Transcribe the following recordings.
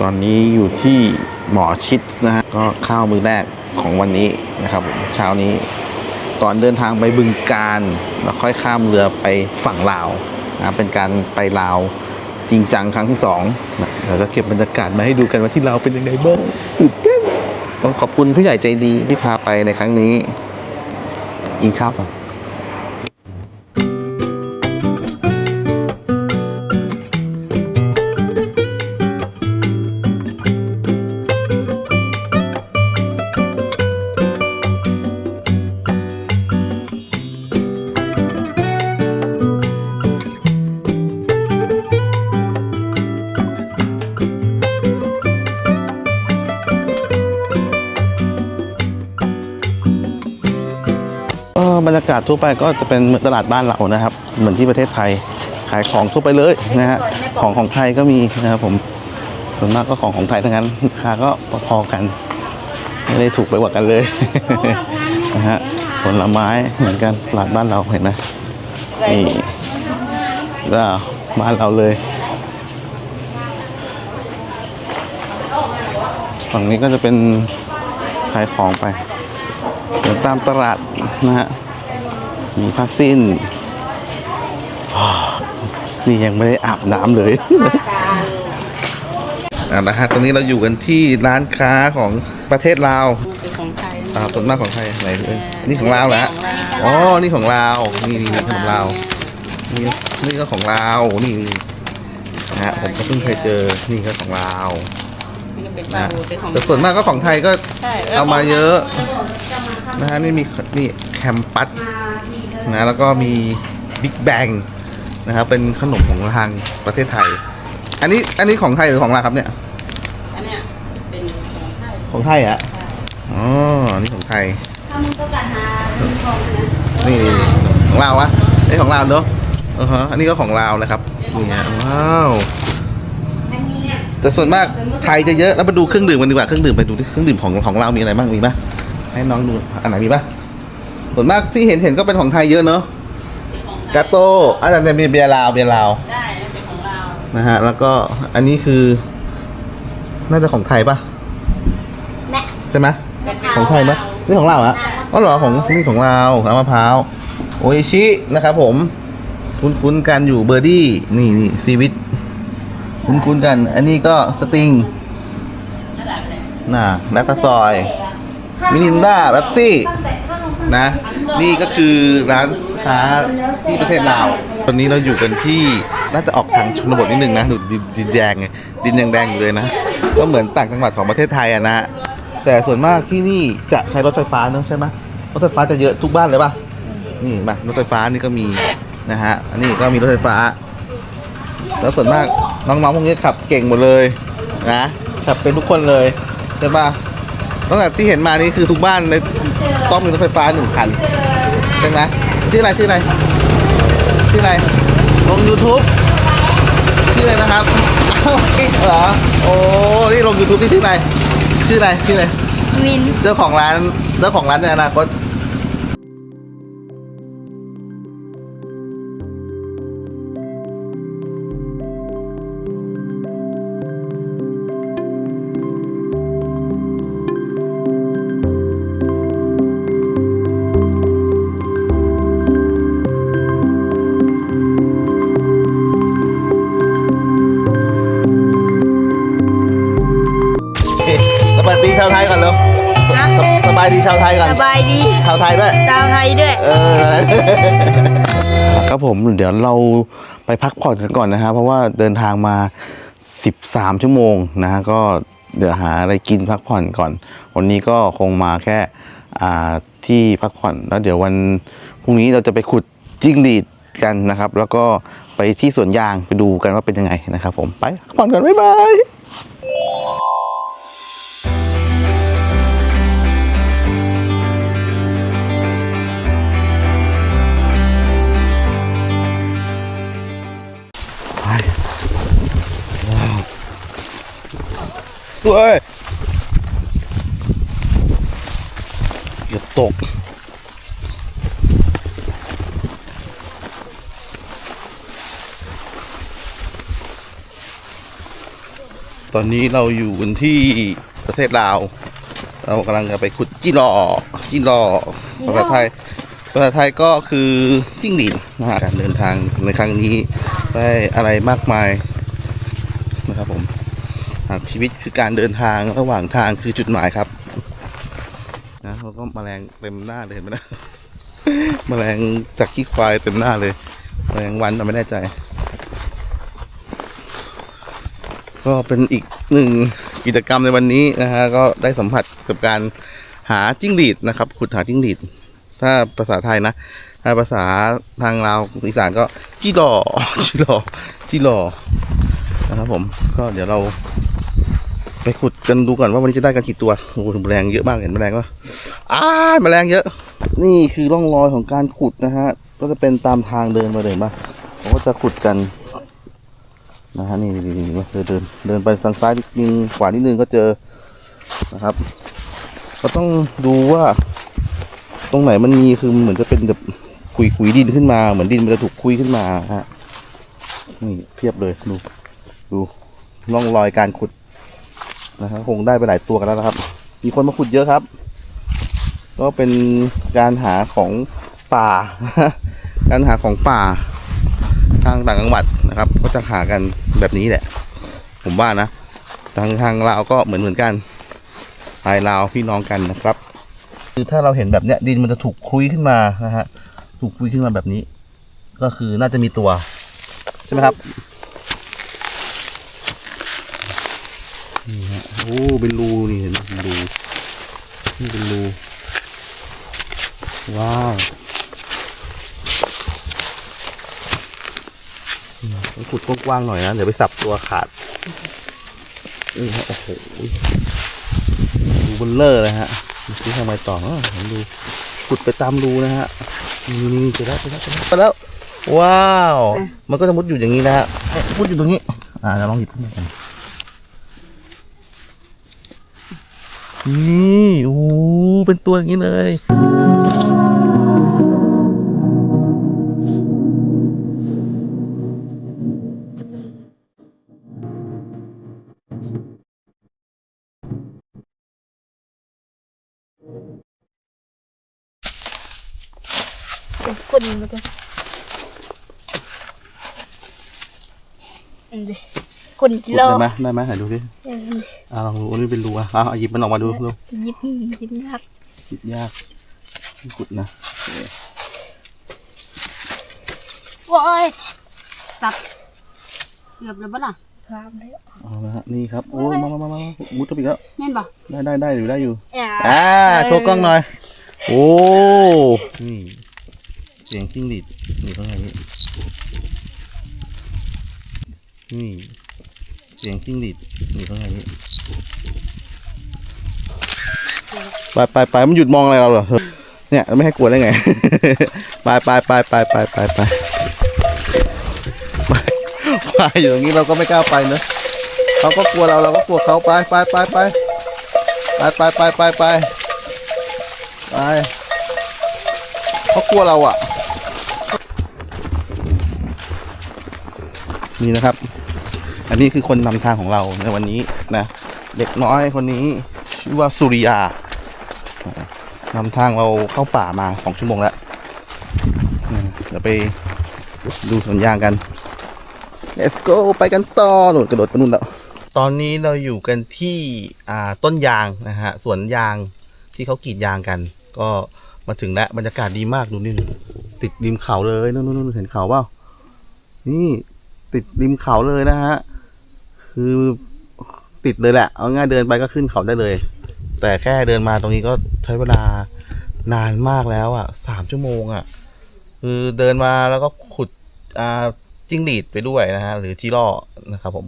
ตอนนี้อยู่ที่หมอชิดนะฮะก็ข้าวมือแรกของวันนี้นะครับเช้านี้ก่อนเดินทางไปบึงการแล้วค่อยข้ามเรือไปฝั่งลาวนะเป็นการไปลาวจริงจังครั้งที่สองเราจะเก็บบรรยากาศมาให้ดูกันว่าที่ลาวเป็นยังไงบ้างตื่นเต้นต้องขอบคุณผู้ใหญ่ใจดีที่พาไปในครั้งนี้กินข้าวก่อน ทั่วไปก็จะเป็นเหมือนตลาดบ้านเรานะครับ เหมือนที่ประเทศไทย ขายของทั่วไปเลยนะฮะของของไทยก็มีนะครับผมส่วนมากก็ของของไทยทั้งนั้นราคาก็พอๆกัน ไม่ได้ถูกไปกว่ากันเลยนะฮะผลไม้เหมือนกันตลาดบ้านเราเห็นไหมนี่ก็บ้านเราเลยฝั่งนี้ก็จะเป็นขายของไปตามตลาดนะฮะ มีผ้าสิ้นอ้าวนี่ยังไม่ได้อาบน้ำเลยอ่านะฮะตอนนี้เราอยู่กันที่ร้านค้าของประเทศลาวเป็นของไทยอ่าส่วนมากของใครไหนเอ่ยนี่ของลาวแหละของลาวอ๋อ นี่ของลาวนี่นี่นี่ของลาวนี่นี่ก็ของลาว นี่นี่นะฮะผมก็เพิ่งเคยเจอ นี่ก็ของลาวนี่ก็เป็นปนะลาฮะบูเป็นของแต่ส่วนมากก็ของไทยก็ใช่เอามาเยอะนะฮะนี่มีนี่แคมปัส นะแล้วก็มีบิ๊กแบงนะครับเป็นขนมของทางประเทศไทย อันนี้อันนี้ของไทยหรือของลาวครับเนี่ย อันเนี้ยเป็นของไทยของไทยอะอ๋อนี่ของไทย ถ้ามึงต้องการหาของนะนี่ของลาวอะไอ้ยของลาวเนอะอือฮะอันนี้ก็ของลาวนะครับนี่ฮะว้าวแต่ส่วนมากไทยจะเยอะแล้วมาดูเครื่องดื่มกันดีกว่าเครื่องดื่มไปดูดิเครื่องดื่มของของเราวมีอะไรบ้างมีปะให้น้องดูอันไหนมีปะ ส่วนมากที่เห็นเห็นก็เป็นของไทยเยอะเนอะเป็นของไทยกาโต้อาจารย์จะมีเบียร์ลาวเบียร์ลาวได้นะเป็นของเรานะฮะ แล้วก็อันนี้คือ น่าจะของไทยปะใช่ไหมของไทยปะนี่ของเราอะอ๋อเหรอของนี่ของเราน้ำมะพร้าวโออิชินะครับผม คุ้นๆกันอยู่เบอร์ดี้นี่นี่ซีวิต คุ้นๆกัน อันนี้ก็สติงระดับเลยน่ะนัตตาซอย มินินด้าแบปซี่ นะ นี่ก็คือร้านค้าที่ประเทศลาว ตอนนี้เราอยู่กันที่น่าจะออกทางชนบทนิดนึงนะดูดินดินแดงไงดินแดงๆอยู่เลยนะก็เหมือนต่างจังหวัดของประเทศไทยอะนะแต่ส่วนมากที่นี่จะใช้รถไฟฟ้าเนอะใช่ไหมรถไฟฟ้าจะเยอะทุกบ้านเลยป่ะนี่มารถไฟฟ้านี่ก็มีนะฮะอันนี้ก็มีรถไฟฟ้า แล้วส่วนมากน้องๆพวกนี้ขับเก่งหมดเลยนะขับเป็นทุกคนเลยใช่ป่ะ ตั้งแต่ที่เห็นมานี่คือทุกบ้านในต้องมีรถไฟฟ้าหนึ่งคันใช่ไหมชื่ออะไรชื่ออะไรชื่ออะไรลง YouTube ชื่ออะไรนะครับอ้าวเหรอโอ้นี่ลง YouTube นี่ชื่ออะไรชื่ออะไรชื่ออะไรวินเจ้าของร้านเจ้าของร้านในอนาคตาวไทยด้วย เออครับผมเดี๋ยวเราไปพักผ่อนกันก่อนนะฮะเพราะว่าเดินทางมา 13 ชั่วโมงนะฮะก็เดี๋ยวหาอะไรกินพักผ่อนก่อน วันนี้ก็คงมาแค่อ่าที่พักผ่อนแล้วเดี๋ยววันพรุ่งนี้เราจะไปขุดจิ้งหรีดกันนะครับ แล้วก็ไปที่สวนยางไปดูกันว่าเป็นยังไงนะครับ ผมไปพักผ่อนกันบ๊ายบาย เฮ้ยเกือบตก ตอนนี้เราอยู่กันที่ประเทศลาว เรากำลังจะไปขุดจีรอจีรอภาษาไทยภาษาไทยก็คือจิ้งหรีดนะฮะการเดินทางในครั้งนี้ได้อะไรมากมายนะครับผม หากชีวิตคือการเดินทางระหว่างทางคือจุดหมายครับ นะแล้วก็แมลงเต็มหน้าเลยเห็นไหมนะแมลงจากขี้ควายเต็มหน้าเลยแมลงวันเราไม่แน่ใจ ก็เป็นอีกหนึ่งกิจกรรมในวันนี้นะฮะก็ได้สัมผัสกับการหาจิ้งหรีดนะครับ ขุดหาจิ้งหรีด ถ้าภาษาไทยนะถ้าภาษาทางลาวอีสานก็จีหล่อจีหล่อจีหล่อนะครับผมก็เดี๋ยวเรา ไปขุดกันดูก่อนว่าวันนี้จะได้กันกี่ตัวโอ้โหแมลงเยอะมากเห็นแมลงว่าอ้าแมลงเยอะ นี่คือร่องรอยของการขุดนะฮะ ก็จะเป็นตามทางเดินมาเลยมาเขาก็จะขุดกันนะฮะนี่นี่นี่เดินเดินเดินไปทางซ้ายนิดนึงขวานิดนึงก็เจอนะครับ ก็ต้องดูว่า ตรงไหนมันมีคือเหมือนจะเป็นแบบขุยขุยดินขึ้นมา เหมือนดินมันจะถูกคุยขึ้นมาฮะนี่เพียบเลยดูดูร่องรอยการขุด นะครับคงได้ไปหลายตัวกันแล้วนะครับ มีคนมาขุดเยอะครับ ก็เป็นการหาของป่า การหาของป่า ทางต่างจังหวัดนะครับ ก็จะหากันแบบนี้แหละ ผมว่านะ ทางทางลาวก็เหมือนเหมือนกันไทยลาวพี่น้องกันนะครับ คือถ้าเราเห็นแบบเนี้ยดินมันจะถูกคุยขึ้นมานะฮะ ถูกคุยขึ้นมาแบบนี้ ก็คือน่าจะมีตัว ใช่ไหมครับ นี่ฮะโอ้เป็นรูนี่เห็นไหมเป็นรูนี่เป็นรูว้าวต้องขุดกว้างๆหน่อยนะเดี๋ยวไปสับตัวขาดนี่ฮะโอ้โหดูบลเลอร์เลยฮะดูที่ทำไมต่อเออผมดูขุดไปตามรูนะฮะนี่นี่เจอแล้วเจอแล้วเจอแล้วไปแล้วว้าว มันก็จะมุดอยู่อย่างนี้นะฮะเอ๊ะมุดอยู่ตรงนี้ อ่าเราลองหยิบขึ้นมา นี่โอ้เป็นตัวอย่างนี้เลย คนจิขุดโลได้ไหมได้ไหมไหนดูดิอ่าลองดูอันนี้เป็นรูอะอะเอาหยิบมันออกมาดูดูยิบยิบยักขุดยากขุดนะโอ้ยตัดเกือบเลยปะล่ะพร้อมแล้วเอาละฮะนี่ครับ โอ้ยมามามามามุดเข้าไปอีกแล้วแม่นปะได้ได้ได้อยู่ได้อยู่อ่าอ่าโชว์กล้องหน่อย โอ้นี่เสียงจิ้งหรีดนี่ข้างในนี้นี่เสียงจิ้งหรีดนี่ข้างในนี้ไปไปไปมันหยุดมองอะไรเราเหรอเนี่ยไม่ให้กลัวได้ไงไปไปไปไปไปไปไปไปไปอยู่ตรงนี้เราก็ไม่กล้าไปเนอะเขาก็กลัวเราเราก็กลัวเขาไปไปไปไปไปไปไปไปไปไปเขากลัวเราอะ นี่นะครับ อันนี้คือคนนำทางของเราในวันนี้นะ เด็กน้อยคนนี้ชื่อว่าสุริยานำทางเราเข้าป่ามาสองชั่วโมงแล้วเดี๋ยวไปดูสวนยางกัน let's go ไปกันต่อหนุนกระโดดไปนู่นแล้ว ตอนนี้เราอยู่กันที่ต้นยางนะฮะสวนยางที่เขากรีดยางกัน ก็มาถึงแล้วบรรยากาศดีมากดูนี่ติดริมเขาเลยนู่นนู่นนู่นเห็นเขาเปล่านี่ติดริมเขาเลยนะฮะ คือติดเลยแหละ เอาง่ายเดินไปก็ขึ้นเขาได้เลย แต่แค่เดินมาตรงนี้ก็ใช้เวลานานมากแล้วอะสามชั่วโมงอะ คือเดินมาแล้วก็ขุดอ่าจิ้งหรีดไปด้วยนะฮะหรือจีร่อนะครับ ผม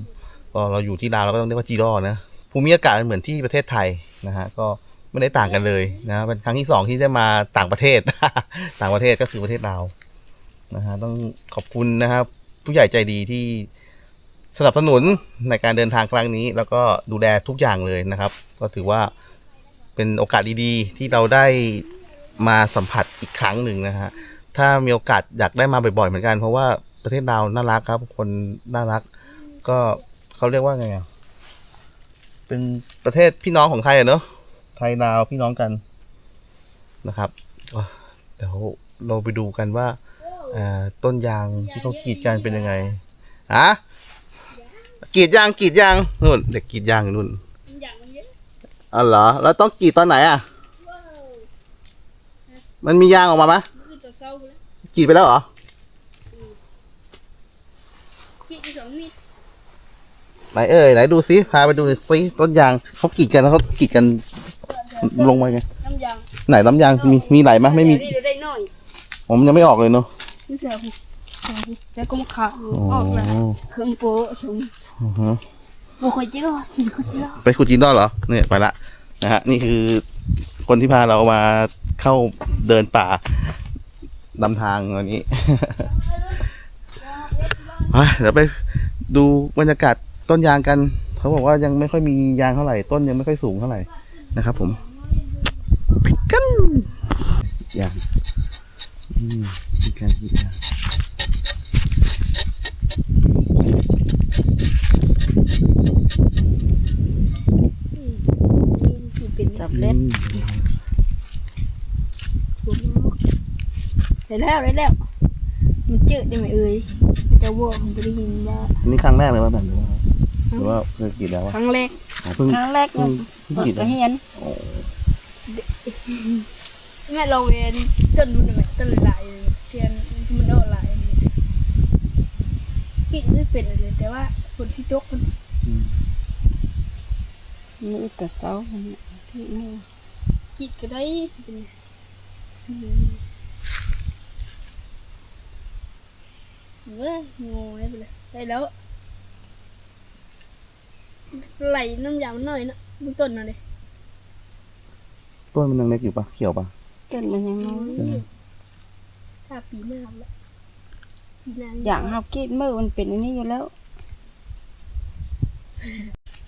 ก็เราอยู่ที่ลาวเราก็ต้องเรียกว่าจีร่อนะภูมิอากาศเหมือนที่ประเทศไทยนะฮะก็ไม่ได้ต่างกันเลยนะเป็นครั้งที่สองที่ได้มาต่างประเทศ ต่างประเทศก็คือประเทศลาวนะฮะต้องขอบคุณนะครับ ผู้ใหญ่ใจดีที่ สนับสนุนในการเดินทางครั้งนี้ แล้วก็ดูแลทุกอย่างเลยนะครับ ก็ถือว่าเป็นโอกาสดีๆ ที่เราได้มาสัมผัสอีกครั้งหนึ่งนะฮะถ้ามีโอกาสอยากได้มาบ่อยๆเหมือนกัน เพราะว่าประเทศลาวน่ารักครับ คนน่ารัก ก็เขาเรียกว่าไงอะเป็นประเทศพี่น้องของไทยอะเนอะไทยลาวพี่น้องกันนะครับเดี๋ยวเราไปดูกันว่าต้นยางที่เขากรีดกันเป็นยังไงฮะ กรีดยางกรีดยางนู่นเด็กกรีดยางอยู่นู่นอย่างมันเยอะอ๋อเหรอ แล้วต้องกรีดตอนไหนอะมันมียางออกมาไหมคือตัวเศร้าแล้วกรีดไปแล้วเหรอ คิดอีกสองมิตรไหนเอ่ยไหนดูซิพาไปดูหน่อยซิต้นยางเขากรีดกันแล้วเขากรีดกันลงไปไงน้ำยางไหนน้ำยางมีมีไหลไหมไม่มีเดี๋ยวได้หน่อยผมยังไม่ออกเลยเนาะนี่เสียคุณแล้วก็มาขาออกแล้วเครื่องโป๊ะชม อือฮะโอ้ยเจ้าคุยเจ้าไปขุดจินดอนเหรอเนี่ยไปละนะฮะนี่คือคนที่พาเรามาเข้าเดินป่านำทางวันนี้ ไปเดี๋ยวไปดูบรรยากาศต้นยางกัน เขาบอกว่ายังไม่ค่อยมียางเท่าไหร่ ต้นยังไม่ค่อยสูงเท่าไหร่นะครับผมไปกันยางอืมมีการกรีดยาง เป็นสับเล็ดอืมได้แล้วได้แล้วมันเจอได้ไหมเอ่ยจะว่ามันจะได้ยินว่าอันนี้ครั้งแรกเลยว่าแบบนี้ว่าหรือว่าเคยกรีดแล้ววะครั้งแรกอ๋อเพิ่งครั้งแรกเพิ่เนาะงเพิ่งกรีดกระนะเฮียนโอ้แม่เราเวนต้นดูหน่อยต้นหลายๆเลยเทียนมันออกหลายเลยกินไม่เป็นเลยแต่ว่าฝนที่ตกมันอืมนี่แต่เจ้ามันเนี่ยที่ นี่กินก็ได้เป็นเว้ยงงไปเลยได้แล้วไหลน้ำยาวหน่อยนะมึงต้นน่ะเลยต้นมันยังเล็กอยู่ปะเขียวปะต้นมันยังน้อยถ้าปีหน้าละปีหน้าอย่างเฮากินมื้อมันเป็นอันนี้อยู่แล้ว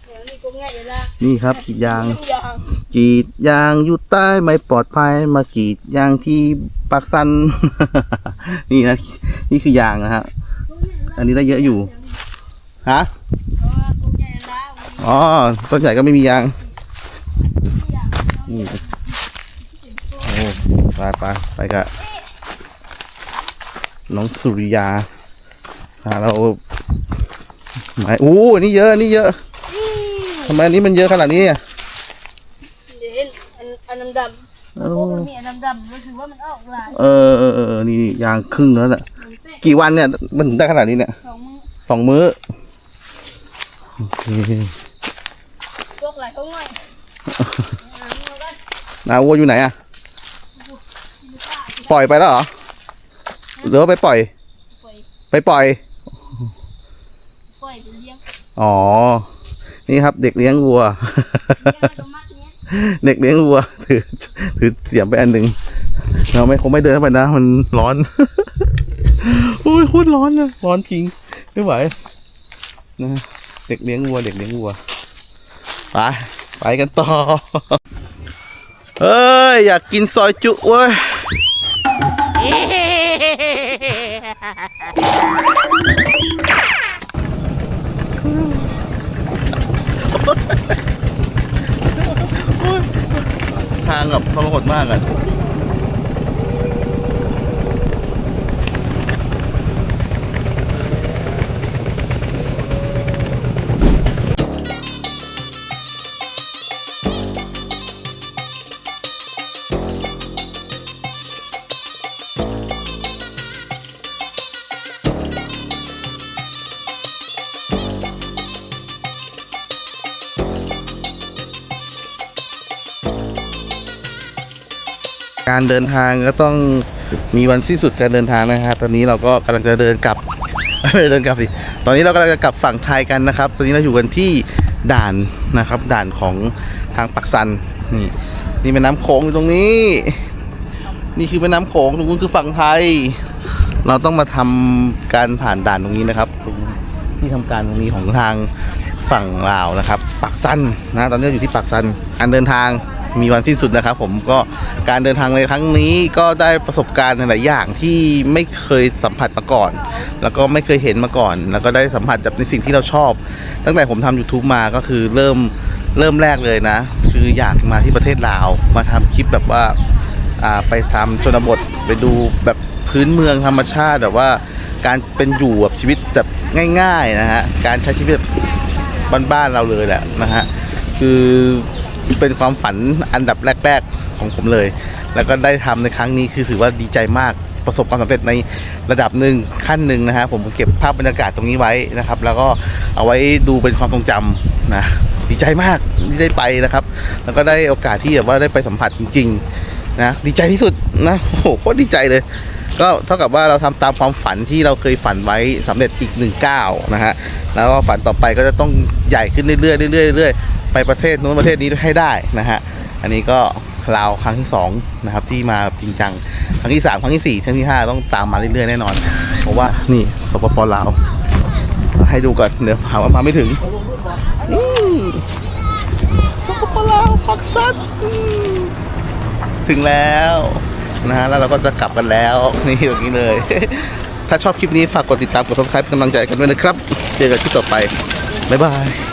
เดี๋ยวนี้ก็ง่ายอยู่ละนี่ครับกรีดยางน้ำยาง กรีดยางอยู่ใต้ไม่ปลอดภัยมากรีดยางที่ปากสัน นี่นะนี่คือยางนะฮะอันนี้ได้เยอะอยู่ฮะอ๋อต้นใหญ่ก็ไม่มียางนี่โอ้ไปไปไปกับน้องสุริยาพาเราหมายอู้นนี้เยอะนนี้เยอะทำไมอันนี้มันเยอะขนาดนี้อะ เดี๋ยวเห็นอันอัน ดำดำโอ้โอ้มันมีอันดำดำมันถือว่ามันออกหลายเออเออเออนี่ยางครึ่งแล้วน่ะมันเป๊ะกี่วันเนี่ย มันถึงได้ขนาดนี้เนี่ยสองมือสองมื้อโอเคพวกหลายก็ง่ายหามือกันนาวัวอยู่ไหนอะปล่อยไปแล้วเหรอหรือว่าไปปล่อย ปล่อยไปปล่อย ปล่อยไปเลี้ยงอ๋อ นี่ครับเด็กเลี้ยงวัว เลี้ยงอัตโนมัติ เนี้ยเด็กเลี้ยงวัวถือถือเสียมไปอันหนึ่งเราไม่คงไม่เดินเข้าไปนะ มันร้อน โอ้ยโคตรร้อนเลยร้อนจริงไม่ไหวนะเด็กเลี้ยงวัว เด็กเลี้ยงวัวไปไปกันต่อเฮ้ยอยากกินซอยจุเว้ย แบบทรหดมากอะ การเดินทางก็ต้องมีวันสิ้นสุดการเดินทางนะฮะตอนนี้เราก็กำลังจะเดินกลับไม่ได้เดินกลับสิตอนนี้เรากำลังจะกลับฝั่งไทยกันนะครับ ตอนนี้เราอยู่กันที่ด่านนะครับ ด่านของทางปักสันนี่ นี่แม่น้ำโขงอยู่ตรงนี้ นี่คือแม่น้ำโขงตรงนู้นคือฝั่งไทย เราต้องมาทำการผ่านด่านตรงนี้นะครับตรงนี่ที่ทำการตรงนี้ของทางฝั่งลาวนะครับปากซันนะ ตอนนี้อยู่ที่ปากซันการเดินทาง มีวันสิ้นสุดนะครับ ผมก็การเดินทางในครั้งนี้ก็ได้ประสบการณ์หลายอย่างที่ไม่เคยสัมผัสมาก่อน แล้วก็ไม่เคยเห็นมาก่อน แล้วก็ได้สัมผัสกับในสิ่งที่เราชอบ ตั้งแต่ผมทำ YouTube มาก็คือเริ่มเริ่มแรกเลยนะ คืออยากมาที่ประเทศลาวมาทำคลิปแบบว่าอ่าไปทำชนบทไปดูแบบพื้นเมืองธรรมชาติแบบว่าการเป็นอยู่แบบชีวิตแบบง่าย ๆนะฮะการใช้ชีวิตแบบบ้านๆเราเลยแหละนะฮะคือ เป็นความฝันอันดับแรก ๆ ของผมเลย แล้วก็ได้ทำในครั้งนี้คือถือว่าดีใจมากประสบความสำเร็จในระดับหนึ่งขั้นหนึ่งนะฮะผมเก็บภาพบรรยากาศตรงนี้ไว้นะครับ แล้วก็เอาไว้ดูเป็นความทรงจำนะดีใจมากที่ได้ไปนะครับ แล้วก็ได้โอกาสที่แบบว่าได้ไปสัมผัสจริงๆนะดีใจที่สุดนะโอ้โหโคตรดีใจเลย ก็เท่ากับว่าเราทำตามความฝันที่เราเคยฝันไว้สำเร็จอีกหนึ่งก้าวนะฮะแล้วก็ฝันต่อไปก็จะต้องใหญ่ขึ้นเรื่อยๆเรื่อยๆเรื่อยๆ ไปประเทศนู้นประเทศนี้ให้ได้นะฮะอันนี้ก็ลาวครั้งที่สองนะครับที่มาจริงจังครั้งที่สามครั้งที่สี่ครั้งที่ห้าต้องตามมาเรื่อยๆแน่นอน เพราะว่านี่สปปลาวให้ดูก่อนเดี๋ยวหาว่ามาไม่ถึงนี่สปปลาวปักซัดถึงแล้วนะฮะแล้วเราก็จะกลับกันแล้วนี่ตรงนี้เลย ถ้าชอบคลิปนี้ฝากกดติดตามกด subscribe เป็นกำลังใจกันด้วยนะครับ เจอกันคลิปต่อไป บ๊ายบาย